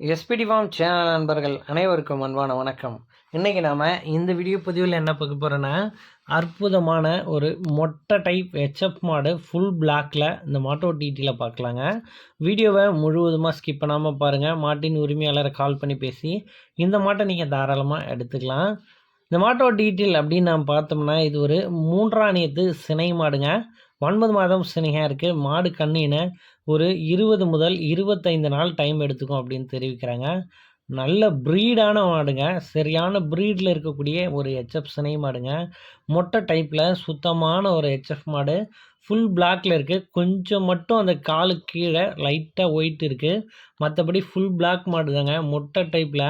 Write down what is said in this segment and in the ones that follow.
SPD form channel நண்பர்கள் அனைவருக்கும் அன்பான வணக்கம். இன்றைக்கி நாம் இந்த வீடியோ பதிவில் என்ன பார்க்க போகிறோன்னா அற்புதமான ஒரு மொட்டை டைப் ஹெச்எஃப் மாடு ஃபுல் பிளாக்கில் இந்த மாட்டோ டிடியில் பார்க்கலாங்க. வீடியோவை முழுவதுமாக ஸ்கிப் பண்ணாமல் பாருங்கள் மாட்டின் உரிமையாளரை கால் பண்ணி பேசி இந்த மாட்டை நீங்கள் தாராளமாக எடுத்துக்கலாம். இந்த மாட்டோ டீட்டெயில் அப்படின்னு நாம் பார்த்தோம்னா இது ஒரு மூன்றாணியத்து சினை மாடுங்க. ஒன்பது மாதம் சினையாக இருக்குது மாடு கண்ணின ஒரு இருபது முதல் இருபத்தைந்து நாள் டைம் எடுத்துக்கும் அப்படின்னு தெரிவிக்கிறாங்க. நல்ல ப்ரீடான மாடுங்க. சரியான ப்ரீடில் இருக்கக்கூடிய ஒரு ஹெச்எஃப் சினை மாடுங்க. மொட்டை டைப்பில் சுத்தமான ஒரு ஹெச்எஃப் மாடு. ஃபுல் பிளாக்ல இருக்குது கொஞ்சம் மட்டும் அந்த காலு கீழே லைட்டாக ஒயிட் இருக்குது மற்றபடி ஃபுல் பிளாக் மாடு தாங்க மொட்டை டைப்பில்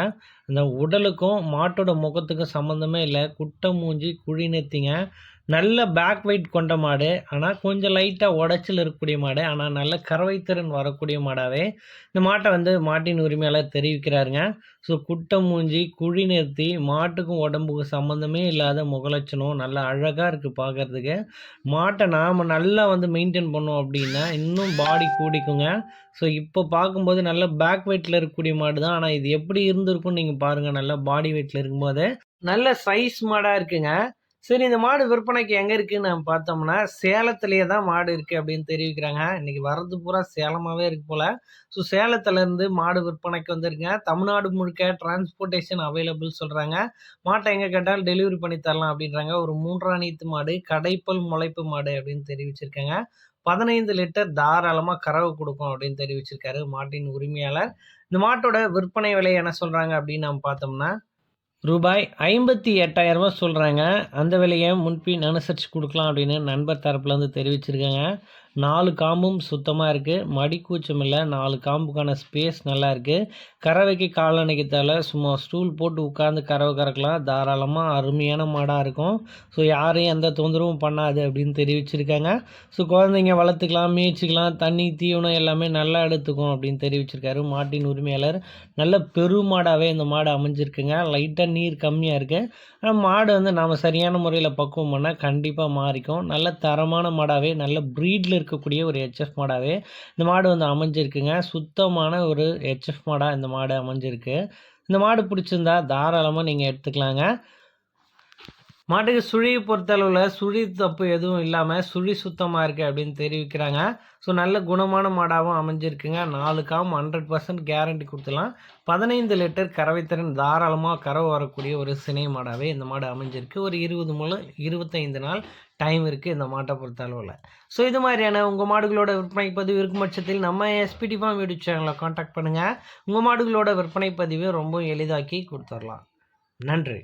அந்த உடலுக்கும் மாட்டோட முகத்துக்கும் சம்மந்தமே இல்லை. குட்டை மூஞ்சி குழி நெத்திங்க. நல்ல பேக் வெயிட் கொண்ட மாடு. ஆனால் கொஞ்சம் லைட்டாக உடச்சல் இருக்கக்கூடிய மாடு. ஆனால் நல்ல கறவைத்திறன் வரக்கூடிய மாடாகவே இந்த மாட்டை வந்து மாட்டின் உரிமையாளர் தெரிவிக்கிறாருங்க. ஸோ குட்டை மூஞ்சி குழி நிறுத்தி மாட்டுக்கும் உடம்புக்கும் சம்மந்தமே இல்லாத முகலட்சணம் நல்லா அழகாக இருக்குது பார்க்குறதுக்கு மாட்டை நாம் நல்லா வந்து மெயின்டைன் பண்ணோம் அப்படின்னா இன்னும் பாடி கூடிக்குங்க. ஸோ இப்போ பார்க்கும்போது நல்ல பேக் வெயிட்டில் இருக்கக்கூடிய மாடு தான். ஆனால் இது எப்படி இருந்திருக்கும்னு நீங்கள் பாருங்கள் நல்லா பாடி வெயிட்டில் இருக்கும்போது நல்ல சைஸ் மாடாக இருக்குங்க. சரி இந்த மாடு விற்பனைக்கு எங்கே இருக்குன்னு நம்ம பார்த்தோம்னா சேலத்திலேயே தான் மாடு இருக்குது அப்படின்னு தெரிவிக்கிறாங்க. இன்றைக்கி வர்றது பூரா சேலமாகவே இருக்கு போல். ஸோ சேலத்துலேருந்து மாடு விற்பனைக்கு வந்திருக்குங்க. தமிழ்நாடு முழுக்க டிரான்ஸ்போர்ட்டேஷன் அவைலபிள் சொல்கிறாங்க மாட்டை எங்கே கேட்டாலும் டெலிவரி பண்ணி தரலாம் அப்படின்றாங்க. ஒரு மூன்றாம் நீத்து மாடு கடைப்பல் முளைப்பு மாடு அப்படின்னு தெரிவிச்சிருக்காங்க. பதினைந்து லிட்டர் தாராளமாக கறவை கொடுக்கும் அப்படின்னு தெரிவிச்சிருக்காரு மாட்டின் உரிமையாளர். இந்த மாட்டோட விற்பனை விலை என்ன சொல்கிறாங்க அப்படின்னு நம்ம பார்த்தோம்னா ரூபாய் ஐம்பத்தி எட்டாயிரரூபா சொல்கிறாங்க அந்த விலையை முன்பின் அனுசரித்து கொடுக்கலாம் அப்படின்னு நண்பர் தரப்புலேருந்து தெரிவிச்சிருக்காங்க. நாலு காம்பும் சுத்தமாக இருக்குது மடிக்கூச்சம் இல்லை. நாலு காம்புக்கான ஸ்பேஸ் நல்லா இருக்குது கறவைக்கு காலணைக்கு தலை சும்மா ஸ்டூல் போட்டு உட்காந்து கறவை கறக்கலாம். தாராளமாக அருமையான மாடாக இருக்கும். ஸோ யாரையும் எந்த தொந்தரவும் பண்ணாது அப்படின்னு தெரிவிச்சிருக்காங்க. ஸோ குழந்தைங்க வளர்த்துக்கலாம் மேய்ச்சிக்கலாம் தண்ணி தீவனம் எல்லாமே நல்லா எடுத்துக்கும் அப்படின்னு தெரிவிச்சிருக்காரு மாட்டின் உரிமையாளர். நல்ல பெருமாடாகவே இந்த மாடு அமைஞ்சிருக்குங்க. லைட்டாக நீர் கம்மியாக இருக்குது ஆனால் மாடு வந்து நாம் சரியான முறையில் பக்குவம் பண்ணால் கண்டிப்பாக மாறிக்கும். நல்ல தரமான மாடாகவே நல்ல ப்ரீடில் இருக்கக்கூடிய ஒரு ஹெச்எஃப் மாடாகவே இந்த மாடு வந்து அமைஞ்சிருக்குங்க. சுத்தமான ஒரு ஹெச்எஃப் மாடாக இந்த மாடு அமைஞ்சிருக்கு. இந்த மாடு பிடிச்சிருந்தா தாராளமாக நீங்கள் எடுத்துக்கலாங்க. மாட்டுக்கு சுழியை பொறுத்தளவில் சுழி தப்பு எதுவும் இல்லாமல் சுழி சுத்தமாக இருக்குது அப்படின்னு தெரிவிக்கிறாங்க. ஸோ நல்ல குணமான மாடாகவும் அமைஞ்சிருக்குங்க. நாலு காம் ஹண்ட்ரட் பர்சன்ட் கேரண்டி கொடுத்துலாம் பதினைந்து லிட்டர் கறவைத்திறன் தாராளமாக கறவை வரக்கூடிய ஒரு சினை மாடாகவே இந்த மாடு அமைஞ்சிருக்கு. ஒரு இருபது மூலம் இருபத்தைந்து நாள் டைம் இருக்குது இந்த மாட்டை பொறுத்த அளவில் ஸோ இது மாதிரியான உங்கள் மாடுகளோட விற்பனை பதிவு இருக்கும் பட்சத்தில் நம்ம எஸ்பிடி ஃபார்ம் யூடியூப் சேனலை காண்டாக்ட் பண்ணுங்கள் உங்கள் மாடுகளோட விற்பனை பதிவை ரொம்ப எளிதாக்கி கொடுத்துடலாம். நன்றி.